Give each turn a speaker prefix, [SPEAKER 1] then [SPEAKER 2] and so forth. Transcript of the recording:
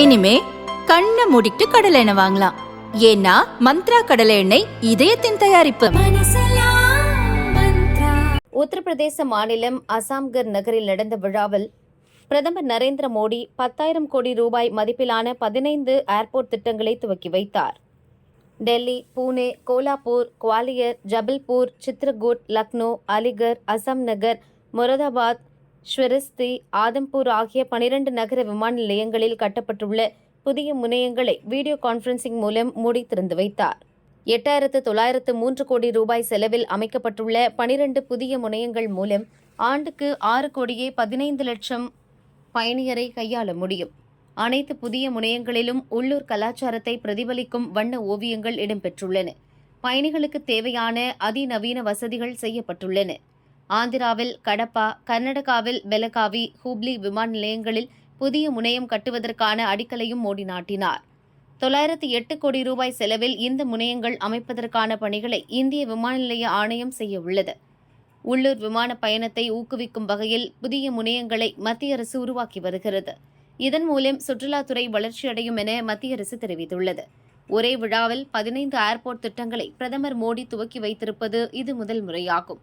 [SPEAKER 1] இனிமே கண்ணை மூடிட்டு கடலை எண்ணெய் வாங்கலாம். ஏன்னா மந்த்ரா கடலை எண்ணெய் இதயத்தின் தயாரிப்பு.
[SPEAKER 2] உத்தரப்பிரதேச மாநிலம் அசாம்கர் நகரில் நடந்த விழாவில் பிரதமர் நரேந்திர மோடி பத்தாயிரம் கோடி ரூபாய் மதிப்பிலான பதினைந்து ஏர்போர்ட் திட்டங்களை துவக்கி வைத்தார். டெல்லி பூனே கோலாப்பூர் குவாலியர் ஜபல்பூர் சித்ரகூட் லக்னோ அலிகர் அசாம் நகர் முரதாபாத் ஸ்வரிஸ்தி ஆதம்பூர் ஆகிய பனிரண்டு நகர விமான நிலையங்களில் கட்டப்பட்டுள்ள புதிய முனையங்களை வீடியோ கான்ஃபரன்சிங் மூலம் மூடி திறந்து வைத்தார். எட்டாயிரத்து தொள்ளாயிரத்து மூன்று கோடி ரூபாய் செலவில் அமைக்கப்பட்டுள்ள பனிரண்டு புதிய முனையங்கள் மூலம் ஆண்டுக்கு ஆறு கோடியே பதினைந்து லட்சம் பயணியரை கையாள முடியும். அனைத்து புதிய முனையங்களிலும் உள்ளூர் கலாச்சாரத்தை பிரதிபலிக்கும் வண்ண ஓவியங்கள் இடம்பெற்றுள்ளன. பயணிகளுக்கு தேவையான அதிநவீன வசதிகள் செய்யப்பட்டுள்ளன. ஆந்திராவில் கடப்பா கர்நாடகாவில் பெலகாவி ஹூப்ளி விமான நிலையங்களில் புதிய முனையம் கட்டுவதற்கான அடிக்கலையும் மோடி நாட்டினார். தொள்ளாயிரத்து எட்டு கோடி ரூபாய் செலவில் இந்த முனையங்கள் அமைப்பதற்கான பணிகளை இந்திய விமான நிலைய ஆணையம் செய்ய உள்ளது. உள்ளூர் விமான பயணத்தை ஊக்குவிக்கும் வகையில் புதிய முனையங்களை மத்திய அரசு உருவாக்கி வருகிறது. இதன் மூலம் சுற்றுலாத்துறை வளர்ச்சியடையும் என மத்திய அரசு தெரிவித்துள்ளது. ஒரே விழாவில் பதினைந்து ஏர்போர்ட் திட்டங்களை பிரதமர் மோடி துவக்கி வைத்திருப்பது இது முதல் முறையாகும்.